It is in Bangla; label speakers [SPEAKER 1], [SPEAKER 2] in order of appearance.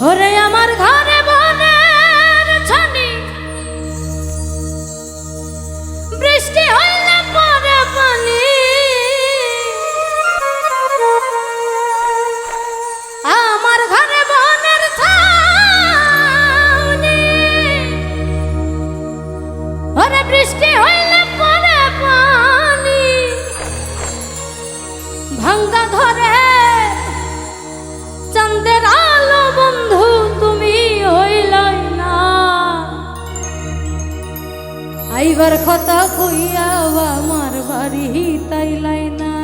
[SPEAKER 1] ওরে আমার ঘরে আইবার কথা কইয়া আমার বাড়ি তাই লাইনা